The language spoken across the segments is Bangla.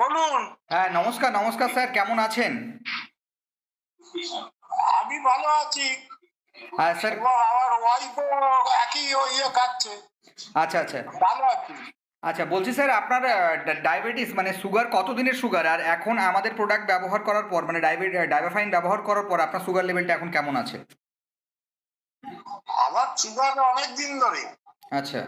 বলুন। হ্যাঁ নমস্কার নমস্কার স্যার কেমন আছেন? আমি ভালো আছি। হ্যাঁ স্যার। আমার ওয়াইফও একই ইয়ে খাচ্ছে। আচ্ছা আচ্ছা। ভালো আছি। আচ্ছা বলছি স্যার আপনার ডায়াবেটিস মানে সুগার কতদিনের সুগার আর এখন আমাদের প্রোডাক্ট ব্যবহার করার পর মানে ডাইবাফাইন ব্যবহার করার পর আপনার সুগার লেভেলটা এখন কেমন আছে? আমার সুগার অনেক দিন ধরে। আচ্ছা।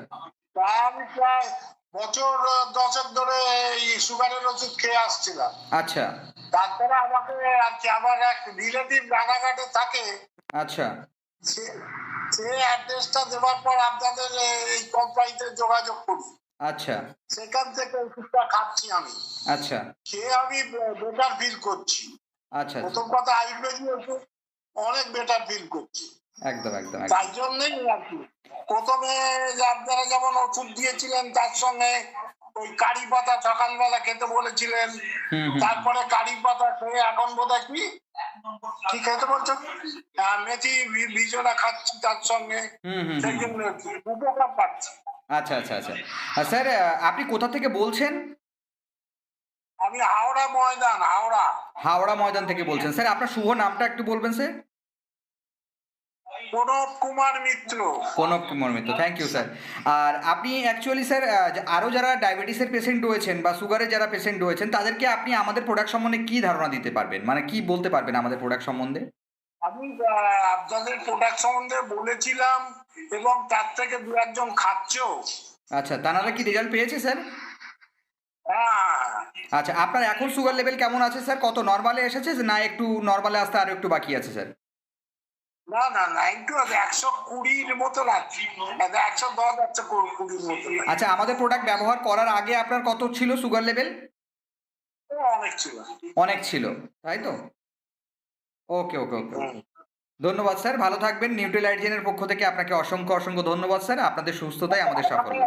প্রায় বছর দশেক ধরে এই সুগারের ওষুধ খেয়ে আসছিলাম। আচ্ছা। তারপরে আমাকে আর কি আমার এক রিলেটিভ রানাঘাটে থাকে। আচ্ছা। সে- অ্যাড্রেসটা দেওয়ার পর আপনাদের এই কোম্পানিতে যোগাযোগ করি। আচ্ছা। সেখান থেকে ওষুধটা খাচ্ছি আমি। আচ্ছা। খেয়ে আমি বেটার ফিল করছি। আচ্ছা। প্রথম কথা আয়ুর্বেদিক ওষুধ অনেক বেটার ফিল করছি। একদম একদম একদম। তাই জন্যই আর কি। প্রথমে আপনারা যেমন ওষুধ দিয়েছিলেন তার সঙ্গে ওই কারি পাতা সকালবেলা খেতে বলেছিলেন। তারপরে কারি পাতা খেয়ে এখন বোধহয় কি? কি খেতে বলছেন আহ, মেথি বি- খাচ্ছি তার সঙ্গে। সেই জন্য উপকার পাচ্ছি। আচ্ছা আচ্ছা আচ্ছা। স্যার আপনি কোথা থেকে বলছেন? আমি হাওড়া ময়দান হাওড়া। হাওড়া ময়দান থেকে বলছেন। স্যার আপনার শুভ নামটা একটু বলবেন sir? Pranab Kumar Mitra. Kanak Kumar Mitra thank you sir আর আপনি অ্যাকচুয়ালি স্যার আরও যারা ডায়াবেটিসের পেশেন্ট রয়েছেন বা সুগারের যারা পেশেন্ট রয়েছেন তাদেরকে আপনি আমাদের প্রোডাক্ট সম্বন্ধে কী ধারণা দিতে পারবেন? মানে কি বলতে পারবেন আমাদের প্রোডাক্ট সম্বন্ধে? আমি আপনাদের প্রোডাক্ট সম্বন্ধে বলেছিলাম এবং তার থেকে দু একজন খাচ্ছেও। আচ্ছা তানারা কি রেজাল্ট পেয়েছে স্যার আচ্ছা আপনার এখন সুগার লেভেল কেমন আছে স্যার কত নর্মালে এসেছে না একটু নর্মালে আসতে আরও একটু বাকি আছে স্যার না না না একটু একশো কুড়ির মতো লাগছে একশো দশ একশো কুড়ির মতো আচ্ছা আমাদের প্রোডাক্ট ব্যবহার করার আগে আপনার কত ছিল সুগার লেভেল অনেক ছিল। অনেক ছিল তাই তো? ওকে ওকে ওকে। ধন্যবাদ স্যার ভালো থাকবেন। নিউট্রিলাইজেনের পক্ষ থেকে আপনাকে অসংখ্য অসংখ্য ধন্যবাদ স্যার। আপনাদের সুস্থতাই আমাদের সাফল্য।